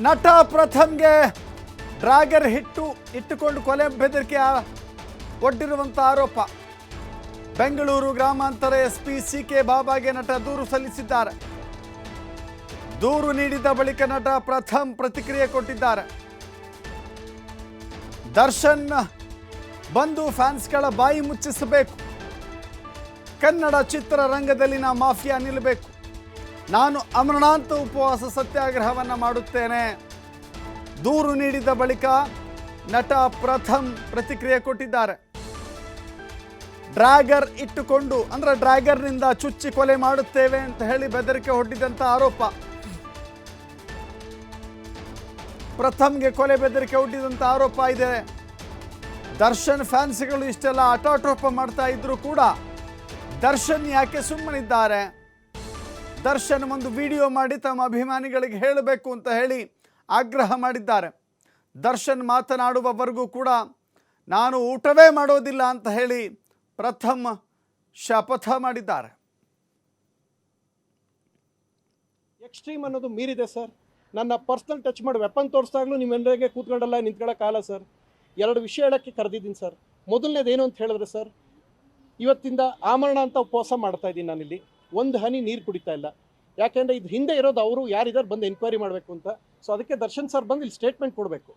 ನಟ ಪ್ರಥಮ್ಗೆ ಡ್ರಾಗರ್ ಹಿಟ್ಟು ಇಟ್ಟುಕೊಂಡು ಕೊಲೆ ಬೆದರಿಕೆ ಒಡ್ಡಿರುವಂಥ ಆರೋಪ. ಬೆಂಗಳೂರು ಗ್ರಾಮಾಂತರ ಎಸ್ ಪಿ ಸಿ ಕೆ ಬಾಬಾಗೆ ನಟ ದೂರು ಸಲ್ಲಿಸಿದ್ದಾರೆ. ದೂರು ನೀಡಿದ ಬಳಿಕ ನಟ ಪ್ರಥಮ್ ಪ್ರತಿಕ್ರಿಯೆ ಕೊಟ್ಟಿದ್ದಾರೆ. ದರ್ಶನ್ ಬಂದು ಫ್ಯಾನ್ಸ್ಗಳ ಬಾಯಿ ಮುಚ್ಚಿಸಬೇಕು. ಕನ್ನಡ ಚಿತ್ರರಂಗದಲ್ಲಿನ ಮಾಫಿಯಾ ನಿಲ್ಲಬೇಕು. ನಾನು ಅಮರಣಾಂತ ಉಪವಾಸ ಸತ್ಯಾಗ್ರಹವನ್ನು ಮಾಡುತ್ತೇನೆ. ದೂರು ನೀಡಿದ ಬಳಿಕ ನಟ ಪ್ರಥಮ್ ಪ್ರತಿಕ್ರಿಯೆ ಕೊಟ್ಟಿದ್ದಾರೆ. ಡ್ರ್ಯಾಗರ್ ಇಟ್ಟುಕೊಂಡು, ಅಂದರೆ ಡ್ರ್ಯಾಗರ್ನಿಂದ ಚುಚ್ಚಿ ಕೊಲೆ ಮಾಡುತ್ತೇವೆ ಅಂತ ಹೇಳಿ ಬೆದರಿಕೆ ಹೊಡ್ಡಿದಂಥ ಆರೋಪ. ಪ್ರಥಮ್ಗೆ ಕೊಲೆ ಬೆದರಿಕೆ ಹೊಡ್ಡಿದಂಥ ಆರೋಪ ಇದೆ. ದರ್ಶನ್ ಫ್ಯಾನ್ಸ್ಗಳು ಇಷ್ಟೆಲ್ಲ ಆಟಾಟೋಪ ಮಾಡ್ತಾ ಇದ್ರು ಕೂಡ ದರ್ಶನ್ ಯಾಕೆ ಸುಮ್ಮನಿದ್ದಾರೆ? ದರ್ಶನ್ ಒಂದು ವಿಡಿಯೋ ಮಾಡಿ ತಮ್ಮ ಅಭಿಮಾನಿಗಳಿಗೆ ಹೇಳಬೇಕು ಅಂತ ಹೇಳಿ ಆಗ್ರಹ ಮಾಡಿದ್ದಾರೆ. ದರ್ಶನ್ ಮಾತನಾಡುವವರೆಗೂ ಕೂಡ ನಾನು ಊಟವೇ ಮಾಡೋದಿಲ್ಲ ಅಂತ ಹೇಳಿ ಪ್ರಥಮ ಶಪಥ ಮಾಡಿದ್ದಾರೆ. ಎಕ್ಸ್ಟ್ರೀಮ್ ಅನ್ನೋದು ಮೀರಿದೆ ಸರ್. ನನ್ನ ಪರ್ಸ್ನಲ್ ಟಚ್ ಮಾಡಿ ವೆಪನ್ ತೋರಿಸ್ದಾಗ್ಲೂ ನಿಮ್ಮೆಲ್ಲರಿಗೆ ಕೂತ್ಕೊಂಡಲ್ಲ ನಿಂತ್ಕೊಳ್ಳೋಕ್ಕಾಗಲ್ಲ ಸರ್. ಎರಡು ವಿಷಯ ಹೇಳೋಕ್ಕೆ ಕರೆದಿದ್ದೀನಿ ಸರ್. ಮೊದಲನೇದು ಏನು ಅಂತ ಹೇಳಿದ್ರೆ ಸರ್, ಇವತ್ತಿಂದ ಆಮರಣ ಅಂತ ಉಪವಾಸ ಮಾಡ್ತಾಯಿದ್ದೀನಿ ನಾನಿಲ್ಲಿ. ಒಂದು ಹನಿ ನೀರು ಕುಡಿತಾ ಇಲ್ಲ. ಯಾಕೆಂದರೆ ಇದು ಹಿಂದೆ ಇರೋದು ಅವರು ಯಾರಿದ್ದಾರೆ ಬಂದು ಎನ್ಕ್ವೈರಿ ಮಾಡಬೇಕು ಅಂತ. ಸೊ ಅದಕ್ಕೆ ದರ್ಶನ್ ಸರ್ ಬಂದು ಇಲ್ಲಿ ಸ್ಟೇಟ್ಮೆಂಟ್ ಕೊಡಬೇಕು.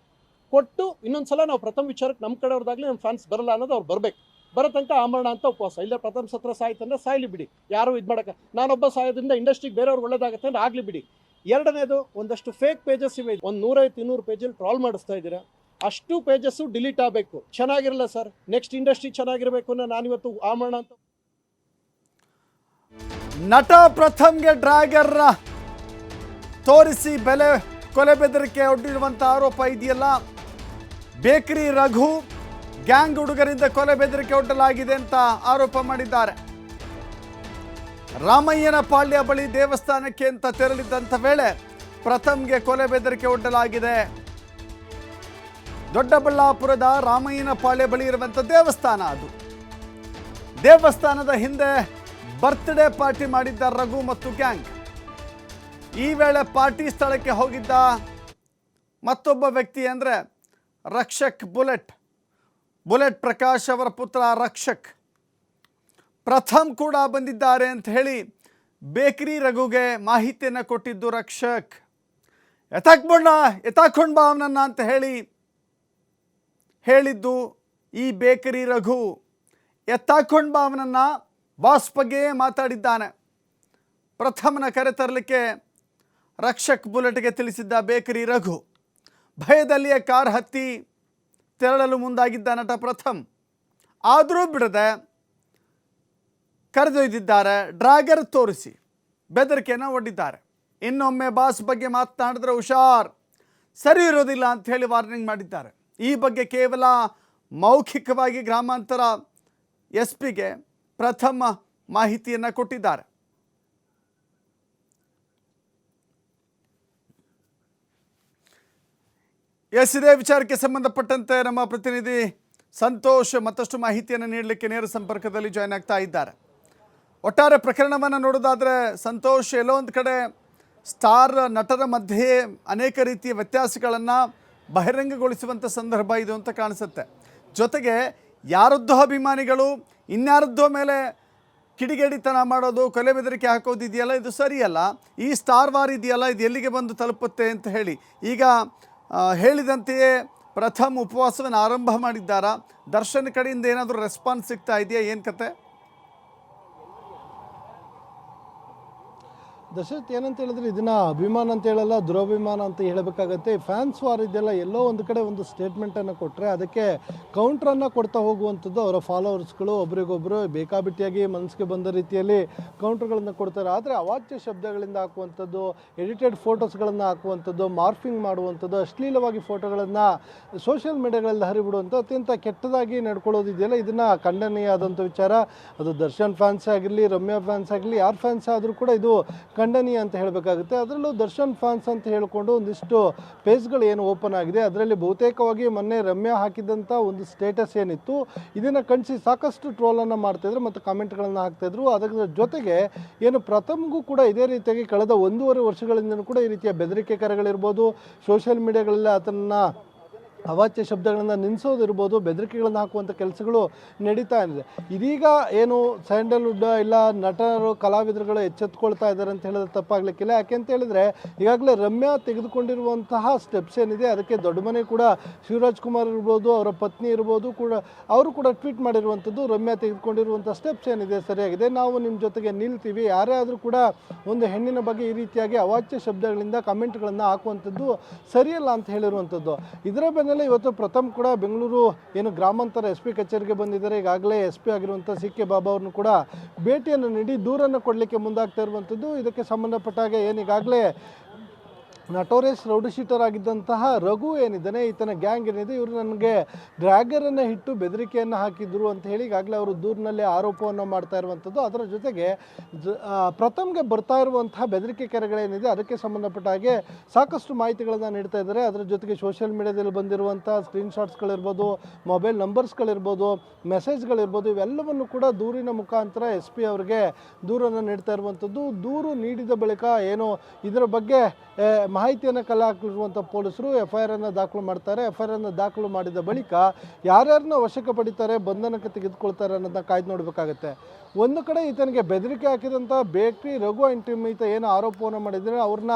ಕೊಟ್ಟು ಇನ್ನೊಂದು ಸಲ ನಾವು ಪ್ರಥಮ ವಿಚಾರಕ್ಕೆ ನಮ್ಮ ಕಡೆಯವ್ರದಾಗಲಿ ನಮ್ಮ ಫ್ಯಾನ್ಸ್ ಬರಲ್ಲ ಅನ್ನೋದು ಅವ್ರು ಬರಬೇಕು. ಬರೋ ತನಕ ಆಮರಣ ಅಂತ ಉಪವಾಸ. ಇಲ್ಲ ಪ್ರಥಮ ಸತ್ರ ಸಾಯ್ತಂದ್ರೆ ಸಾಯ್ಲಿ ಬಿಡಿ. ಯಾರು ಇದು ಮಾಡೋಕ್ಕೆ ನಾನೊಬ್ಬ ಸಾಯೋದ್ರಿಂದ ಇಂಡಸ್ಟ್ರಿಗೆ ಬೇರೆಯವ್ರು ಒಳ್ಳೇದಾಗುತ್ತೆ ಅಂದರೆ ಆಗಲಿ ಬಿಡಿ. ಎರಡನೇದು, ಒಂದಷ್ಟು ಫೇಕ್ ಪೇಜಸ್ ಇವೆ. ಒಂದು ನೂರೈವತ್ತು, ಇನ್ನೂರು ಪೇಜಲ್ಲಿ ಟ್ರಾಲ್ ಮಾಡಿಸ್ತಾ ಇದ್ದೀರಾ. ಅಷ್ಟು ಪೇಜಸ್ಸು ಡಿಲೀಟ್ ಆಗಬೇಕು. ಚೆನ್ನಾಗಿರಲ್ಲ ಸರ್ ನೆಕ್ಸ್ಟ್ ಇಂಡಸ್ಟ್ರಿ ಚೆನ್ನಾಗಿರಬೇಕು ಅನ್ನೋ ನಾನಿವತ್ತು ಆಮರಣ ಅಂತ ನಟ ಪ್ರಥಮ್ಗೆ ಡ್ರ್ಯಾಗರ್ ತೋರಿಸಿ ಬೆಲೆ ಕೊಲೆ ಬೆದರಿಕೆ ಒಡ್ಡಿರುವಂಥ ಆರೋಪ ಇದೆಯಲ್ಲ? ಬೇಕರಿ ರಘು ಗ್ಯಾಂಗ್ ಹುಡುಗರಿಂದ ಕೊಲೆ ಬೆದರಿಕೆ ಒಡ್ಡಲಾಗಿದೆ ಅಂತ ಆರೋಪ ಮಾಡಿದ್ದಾರೆ. ರಾಮಯ್ಯನ ಪಾಳ್ಯ ಬಳಿ ದೇವಸ್ಥಾನಕ್ಕೆ ಅಂತ ತೆರಳಿದ್ದಂಥ ವೇಳೆ ಪ್ರಥಮ್ಗೆ ಕೊಲೆ ಬೆದರಿಕೆ ಒಡ್ಡಲಾಗಿದೆ. ದೊಡ್ಡಬಳ್ಳಾಪುರದ ರಾಮಯ್ಯನ ಪಾಳ್ಯ ಬಳಿ ಇರುವಂಥ ದೇವಸ್ಥಾನ ಅದು. ದೇವಸ್ಥಾನದ ಹಿಂದೆ ಬರ್ತ್ಡೇ ಪಾರ್ಟಿ ಮಾಡಿದ್ದ ರಘು ಮತ್ತು ಗ್ಯಾಂಗ್. ಈ ವೇಳೆ ಪಾರ್ಟಿ ಸ್ಥಳಕ್ಕೆ ಹೋಗಿದ್ದ ಮತ್ತೊಬ್ಬ ವ್ಯಕ್ತಿ ಅಂದರೆ ರಕ್ಷಕ್ ಬುಲೆಟ್. ಬುಲೆಟ್ ಪ್ರಕಾಶ್ ಅವರ ಪುತ್ರ ರಕ್ಷಕ್. ಪ್ರಥಮ್ ಕೂಡ ಬಂದಿದ್ದಾರೆ ಅಂತ ಹೇಳಿ ಬೇಕರಿ ರಘುಗೆ ಮಾಹಿತಿಯನ್ನು ಕೊಟ್ಟಿದ್ದು ರಕ್ಷಕ್. ಎತ್ತಾಕ್ಬೋಣ ಎತ್ತಾಕೊಂಡು ಬಾ ಅವನನ್ನ ಅಂತ ಹೇಳಿ ಹೇಳಿದ್ದು ಈ ಬೇಕರಿ ರಘು. ಎತ್ತಾಕೊಂಡು ಬಾ ಅವನನ್ನು ಬಾಸ್ ಬಗ್ಗೆಯೇ ಮಾತಾಡಿದ್ದಾನೆ. ಪ್ರಥಮನ ಕರೆ ತರಲಿಕ್ಕೆ ರಕ್ಷಕ್ ಬುಲೆಟ್ಗೆ ತಿಳಿಸಿದ್ದ ಬೇಕರಿ ರಘು, ಭಯದಲ್ಲಿಯೇ ಕಾರ್ ಹತ್ತಿ ತೆರಳಲು ಮುಂದಾಗಿದ್ದ ನಟ ಪ್ರಥಮ್. ಆದರೂ ಬಿಡದೆ ಕರೆದೊಯ್ದಿದ್ದಾರೆ, ಡ್ರಾಗರ್ ತೋರಿಸಿ ಬೆದರಿಕೆಯನ್ನು ಒಡ್ಡಿದ್ದಾರೆ. ಇನ್ನೊಮ್ಮೆ ಬಾಸ್ ಬಗ್ಗೆ ಮಾತನಾಡಿದ್ರೆ ಹುಷಾರ್, ಸರಿ ಇರೋದಿಲ್ಲ ಅಂತ ಹೇಳಿ ವಾರ್ನಿಂಗ್ ಮಾಡಿದ್ದಾರೆ. ಈ ಬಗ್ಗೆ ಕೇವಲ ಮೌಖಿಕವಾಗಿ ಗ್ರಾಮಾಂತರ ಎಸ್ ಪಿಗೆ ಪ್ರಥಮ ಮಾಹಿತಿಯನ್ನು ಕೊಟ್ಟಿದ್ದಾರೆ. ಎಸ್ ಇದೇ ವಿಚಾರಕ್ಕೆ ಸಂಬಂಧಪಟ್ಟಂತೆ ನಮ್ಮ ಪ್ರತಿನಿಧಿ ಸಂತೋಷ್ ಮತ್ತಷ್ಟು ಮಾಹಿತಿಯನ್ನು ನೀಡಲಿಕ್ಕೆ ನೇರ ಸಂಪರ್ಕದಲ್ಲಿ ಜಾಯ್ನ್ ಆಗ್ತಾ ಇದ್ದಾರೆ. ಒಟ್ಟಾರೆ ಪ್ರಕರಣವನ್ನು ನೋಡೋದಾದರೆ ಸಂತೋಷ್ ಎಲ್ಲೋ ಒಂದು ಕಡೆ ಸ್ಟಾರ್ ನಟರ ಮಧ್ಯೆ ಅನೇಕ ರೀತಿಯ ವ್ಯತ್ಯಾಸಗಳನ್ನು ಬಹಿರಂಗಗೊಳಿಸುವಂಥ ಸಂದರ್ಭ ಇದು ಅಂತ ಕಾಣಿಸುತ್ತೆ. ಜೊತೆಗೆ ಯಾರದ್ದೋ ಅಭಿಮಾನಿಗಳು, ಇನ್ಯಾರದ್ದೋ ಮೇಲೆ ಕಿಡಿಗೇಡಿತನ ಮಾಡೋದು, ಕೊಲೆ ಬೆದರಿಕೆ ಹಾಕೋದು ಇದೆಯಲ್ಲ? ಇದು ಸರಿಯಲ್ಲ. ಈ ಸ್ಟಾರ್ ವಾರ್ ಇದೆಯಲ್ಲ? ಇದು ಎಲ್ಲಿಗೆ ಬಂದು ತಲುಪುತ್ತೆ ಅಂತ ಹೇಳಿ. ಈಗ ಹೇಳಿದಂತೆಯೇ ಪ್ರಥಮ ಉಪವಾಸವನ್ನು ಆರಂಭ ಮಾಡಿದ್ದಾರಾ? ದರ್ಶನ್ ಕಡೆಯಿಂದ ಏನಾದರೂ ರೆಸ್ಪಾನ್ಸ್ ಸಿಗ್ತಾ ಇದೆಯಾ? ಏನು ಕತೆ? ದಶರಥ್ ಏನಂತ ಹೇಳಿದ್ರೆ ಇದನ್ನ ಅಭಿಮಾನ ಅಂತ ಹೇಳಲ್ಲ, ದುರಭಿಮಾನ ಅಂತ ಹೇಳಬೇಕಾಗತ್ತೆ. ಫ್ಯಾನ್ಸ್ ವಾರ್ ಇದೆಲ್ಲ ಎಲ್ಲೋ ಒಂದು ಕಡೆ ಒಂದು ಸ್ಟೇಟ್ಮೆಂಟನ್ನು ಕೊಟ್ಟರೆ ಅದಕ್ಕೆ ಕೌಂಟ್ರನ್ನು ಕೊಡ್ತಾ ಹೋಗುವಂಥದ್ದು ಅವರ ಫಾಲೋವರ್ಸ್ಗಳು ಒಬ್ರಿಗೊಬ್ರು ಬೇಕಾಬಿಟ್ಟಿಯಾಗಿ ಮನಸ್ಸಿಗೆ ಬಂದ ರೀತಿಯಲ್ಲಿ ಕೌಂಟ್ರ್ಗಳನ್ನು ಕೊಡ್ತಾರೆ. ಆದರೆ ಅವಾಚ್ಯ ಶಬ್ದಗಳಿಂದ ಹಾಕುವಂಥದ್ದು ಎಡಿಟೆಡ್ ಫೋಟೋಸ್ಗಳನ್ನು ಹಾಕುವಂಥದ್ದು ಮಾರ್ಫಿಂಗ್ ಮಾಡುವಂಥದ್ದು, ಅಶ್ಲೀಲವಾಗಿ ಫೋಟೋಗಳನ್ನು ಸೋಷಿಯಲ್ ಮೀಡಿಯಾಗಳಲ್ಲಿ ಹರಿಬಿಡುವಂಥ ಅತ್ಯಂತ ಕೆಟ್ಟದಾಗಿ ನಡ್ಕೊಳ್ಳೋದಿದೆಯಲ್ಲ ಇದನ್ನು ಖಂಡನೀಯ ಆದಂಥ ವಿಚಾರ. ಅದು ದರ್ಶನ್ ಫ್ಯಾನ್ಸ್ ಆಗಿರಲಿ, ರಮ್ಯಾ ಫ್ಯಾನ್ಸ್ ಆಗಲಿ ಯಾರ ಫ್ಯಾನ್ಸ್ ಆದರೂ ಕೂಡ ಇದು ಖಂಡನೀಯ ಅಂತ ಹೇಳಬೇಕಾಗುತ್ತೆ. ಅದರಲ್ಲೂ ದರ್ಶನ್ ಫ್ಯಾನ್ಸ್ ಅಂತ ಹೇಳಿಕೊಂಡು ಒಂದಿಷ್ಟು ಪೇಜ್ಗಳು ಏನು ಓಪನ್ ಆಗಿದೆ. ಅದರಲ್ಲಿ ಬಹುತೇಕವಾಗಿ ಮೊನ್ನೆ ರಮ್ಯಾ ಹಾಕಿದಂಥ ಒಂದು ಸ್ಟೇಟಸ್ ಏನಿತ್ತು. ಇದನ್ನು ಕಣಿಸಿ ಸಾಕಷ್ಟು ಟ್ರೋಲನ್ನು ಮಾಡ್ತಾಯಿದ್ರು ಮತ್ತು ಕಾಮೆಂಟ್ಗಳನ್ನು ಹಾಕ್ತಾಯಿದ್ರು ಅದರ ಜೊತೆಗೆ ಏನು ಪ್ರಥಮಗೂ ಕೂಡ ಇದೇ ರೀತಿಯಾಗಿ ಕಳೆದ ಒಂದೂವರೆ ವರ್ಷಗಳಿಂದಲೂ ಕೂಡ ಈ ರೀತಿಯ ಬೆದರಿಕೆ ಕರೆಗಳಿರ್ಬೋದು. ಸೋಷಿಯಲ್ ಮೀಡಿಯಾಗಳಲ್ಲಿ ಆತನ ಅವಾಚ್ಯ ಶಬ್ದಗಳನ್ನು ನಿಲ್ಲಿಸೋದಿರ್ಬೋದು ಬೆದರಿಕೆಗಳನ್ನು ಹಾಕುವಂಥ ಕೆಲಸಗಳು ನಡೀತಾ ಇದೆ ಇದೀಗ ಏನು ಸ್ಯಾಂಡಲ್ವುಡ್ ಇಲ್ಲ ನಟರು, ಕಲಾವಿದರುಗಳು ಎಚ್ಚೆತ್ಕೊಳ್ತಾ ಇದ್ದಾರೆ ಅಂತ ಹೇಳಿದ್ರೆ ತಪ್ಪಾಗಲಿಕ್ಕಿಲ್ಲ. ಯಾಕೆ ಅಂತ ಹೇಳಿದ್ರೆ, ಈಗಾಗಲೇ ರಮ್ಯಾ ತೆಗೆದುಕೊಂಡಿರುವಂತಹ ಸ್ಟೆಪ್ಸ್ ಏನಿದೆ, ಅದಕ್ಕೆ ದೊಡ್ಡ ಮನೆ ಕೂಡ ಶಿವರಾಜ್ ಕುಮಾರ್ ಇರ್ಬೋದು, ಅವರ ಪತ್ನಿ ಇರ್ಬೋದು ಕೂಡ, ಅವರು ಕೂಡ ಟ್ವೀಟ್ ಮಾಡಿರುವಂಥದ್ದು ರಮ್ಯಾ ತೆಗೆದುಕೊಂಡಿರುವಂಥ ಸ್ಟೆಪ್ಸ್ ಏನಿದೆ, ಸರಿಯಾಗಿದೆ. ನಾವು ನಿಮ್ಮ ಜೊತೆಗೆ ನಿಲ್ತೀವಿ. ಯಾರೇ ಆದರೂ ಕೂಡ ಒಂದು ಹೆಣ್ಣಿನ ಬಗ್ಗೆ ಈ ರೀತಿಯಾಗಿ ಅವಾಚ್ಯ ಶಬ್ದಗಳಿಂದ ಕಮೆಂಟ್ಗಳನ್ನು ಹಾಕುವಂಥದ್ದು ಸರಿಯಲ್ಲ ಅಂತ ಹೇಳಿರುವಂಥದ್ದು. ಇದರ ಬೆನ್ನಲ್ಲೇ ಇವತ್ತು ಪ್ರಥಮ್ ಕೂಡ ಬೆಂಗಳೂರು ಏನು ಗ್ರಾಮಾಂತರ ಎಸ್ ಪಿ ಕಚೇರಿಗೆ ಬಂದಿದ್ದಾರೆ. ಈಗಾಗಲೇ ಎಸ್ ಪಿ ಆಗಿರುವಂಥ ಸಿ ಕೆ ಬಾಬಾ ಅವ್ರನ್ನು ಕೂಡ ಭೇಟಿಯನ್ನು ನೀಡಿ ದೂರನ್ನು ಕೊಡಲಿಕ್ಕೆ ಮುಂದಾಗ್ತಾ ಇರುವಂಥದ್ದು. ಇದಕ್ಕೆ ಸಂಬಂಧಪಟ್ಟ ಹಾಗೆ ಏನು ಈಗಾಗಲೇ ನಟೋರಿಯಸ್ ರೌಡ್ ಶೀಟರ್ ಆಗಿದ್ದಂತಹ ರಘು ಏನಿದ್ದಾನೆ, ಈತನ ಗ್ಯಾಂಗ್ ಏನಿದೆ, ಇವರು ನನಗೆ ಡ್ರ್ಯಾಗರನ್ನು ಇಟ್ಟು ಬೆದರಿಕೆಯನ್ನು ಹಾಕಿದ್ರು ಅಂತ ಹೇಳಿ ಈಗಾಗಲೇ ಅವರು ದೂರಿನಲ್ಲಿ ಆರೋಪವನ್ನು ಮಾಡ್ತಾ ಇರುವಂಥದ್ದು. ಅದರ ಜೊತೆಗೆ ಪ್ರಥಮ್ಗೆ ಬರ್ತಾ ಇರುವಂತಹ ಬೆದರಿಕೆ ಕೆರೆಗಳೇನಿದೆ ಅದಕ್ಕೆ ಸಂಬಂಧಪಟ್ಟ ಹಾಗೆ ಸಾಕಷ್ಟು ಮಾಹಿತಿಗಳನ್ನು ನೀಡ್ತಾ ಇದ್ದಾರೆ. ಅದರ ಜೊತೆಗೆ ಸೋಷಿಯಲ್ ಮೀಡಿಯಾದಲ್ಲಿ ಬಂದಿರುವಂಥ ಸ್ಕ್ರೀನ್ಶಾಟ್ಸ್ಗಳಿರ್ಬೋದು, ಮೊಬೈಲ್ ನಂಬರ್ಸ್ಗಳಿರ್ಬೋದು, ಮೆಸೇಜ್ಗಳಿರ್ಬೋದು, ಇವೆಲ್ಲವನ್ನು ಕೂಡ ದೂರಿನ ಮುಖಾಂತರ ಎಸ್ ಪಿ ಅವರಿಗೆ ದೂರನ್ನು ನೀಡ್ತಾ ಇರುವಂಥದ್ದು. ದೂರು ನೀಡಿದ ಬಳಿಕ ಏನು ಇದರ ಬಗ್ಗೆ ಮಾಹಿತಿಯನ್ನು ಕಲೆ ಹಾಕಿರುವಂಥ ಪೊಲೀಸರು ಎಫ್ ಐ ಆರನ್ನು ದಾಖಲು ಮಾಡ್ತಾರೆ. ಎಫ್ ಐ ಆರನ್ನು ದಾಖಲು ಮಾಡಿದ ಬಳಿಕ ಯಾರ್ಯಾರನ್ನ ವಶಕ್ಕೆ ಪಡಿತಾರೆ, ಬಂಧನಕ್ಕೆ ತೆಗೆದುಕೊಳ್ತಾರೆ ಅನ್ನೋದನ್ನ ಕಾಯ್ದು ನೋಡಬೇಕಾಗತ್ತೆ. ಒಂದು ಕಡೆ ಈತನಿಗೆ ಬೆದರಿಕೆ ಹಾಕಿದಂಥ ಬೇಕ್ರಿ ರಘು ಅಂಟಿಮಿತ ಏನು ಆರೋಪವನ್ನು ಮಾಡಿದರೆ ಅವ್ರನ್ನ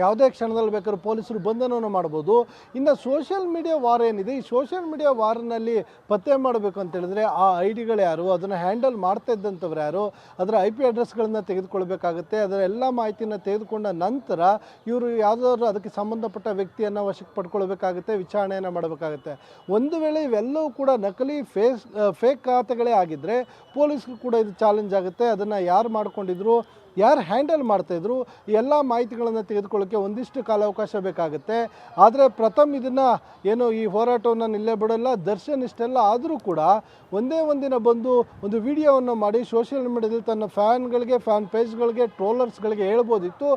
ಯಾವುದೇ ಕ್ಷಣದಲ್ಲಿ ಬೇಕಾದ್ರೂ ಪೊಲೀಸರು ಬಂಧನವನ್ನು ಮಾಡ್ಬೋದು. ಇನ್ನು ಸೋಷಿಯಲ್ ಮೀಡಿಯಾ ವಾರ್ ಏನಿದೆ? ಈ ಸೋಷಿಯಲ್ ಮೀಡಿಯಾ ವಾರ್ನಲ್ಲಿ ಪತ್ತೆ ಮಾಡಬೇಕು ಅಂತ ಹೇಳಿದ್ರೆ ಆ ಐ ಡಿಗಳು ಯಾರು? ಅದನ್ನು ಹ್ಯಾಂಡಲ್ ಮಾಡ್ತಾ ಇದ್ದಂಥವ್ರು ಯಾರು? ಅದರ ಐ ಪಿ ಅಡ್ರೆಸ್ಗಳನ್ನು ತೆಗೆದುಕೊಳ್ಬೇಕಾಗುತ್ತೆ. ಅದರ ಎಲ್ಲ ಮಾಹಿತಿಯನ್ನು ತೆಗೆದುಕೊಂಡ ನಂತರ ಇವರು ಯಾವುದಾದ್ರು ಅದಕ್ಕೆ ಸಂಬಂಧಪಟ್ಟ ವ್ಯಕ್ತಿಯನ್ನು ವಶಕ್ಕೆ ಪಡ್ಕೊಳ್ಬೇಕಾಗುತ್ತೆ, ವಿಚಾರಣೆಯನ್ನು ಮಾಡಬೇಕಾಗುತ್ತೆ. ಒಂದು ವೇಳೆ ಇವೆಲ್ಲವೂ ಕೂಡ ನಕಲಿ ಫೇಸ್ ಫೇಕ್ ಖಾತೆಗಳೇ ಆಗಿದ್ದರೆ ಪೊಲೀಸ್ಗೂ ಕೂಡ ಇದು ಚಾಲೆಂಜ್ ಆಗುತ್ತೆ. ಅದನ್ನು ಯಾರು ಮಾಡ್ಕೊಂಡಿದ್ರು? ಯಾರು ಹ್ಯಾಂಡಲ್ ಮಾಡ್ತಾಯಿದ್ರು ಎಲ್ಲ ಮಾಹಿತಿಗಳನ್ನು ತೆಗೆದುಕೊಳ್ಳೋಕ್ಕೆ ಒಂದಿಷ್ಟು ಕಾಲಾವಕಾಶ ಬೇಕಾಗುತ್ತೆ. ಆದರೆ ಪ್ರಥಮ್ ಇದನ್ನು ಏನು ಈ ಹೋರಾಟವನ್ನು ನಿಲ್ಲೇ ಬಿಡೋಲ್ಲ, ದರ್ಶನ್ ಇಷ್ಟೆಲ್ಲ ಆದರೂ ಕೂಡ ಒಂದೇ ಒಂದಿನ ಬಂದು ಒಂದು ವಿಡಿಯೋವನ್ನು ಮಾಡಿ, ಸೋಷಿಯಲ್ ಮೀಡಿಯಾದಲ್ಲಿ ತನ್ನ ಫ್ಯಾನ್ಗಳಿಗೆ, ಫ್ಯಾನ್ ಪೇಜ್ಗಳಿಗೆ, ಟ್ರೋಲರ್ಸ್ಗಳಿಗೆ ಹೇಳ್ಬೋದಿತ್ತು.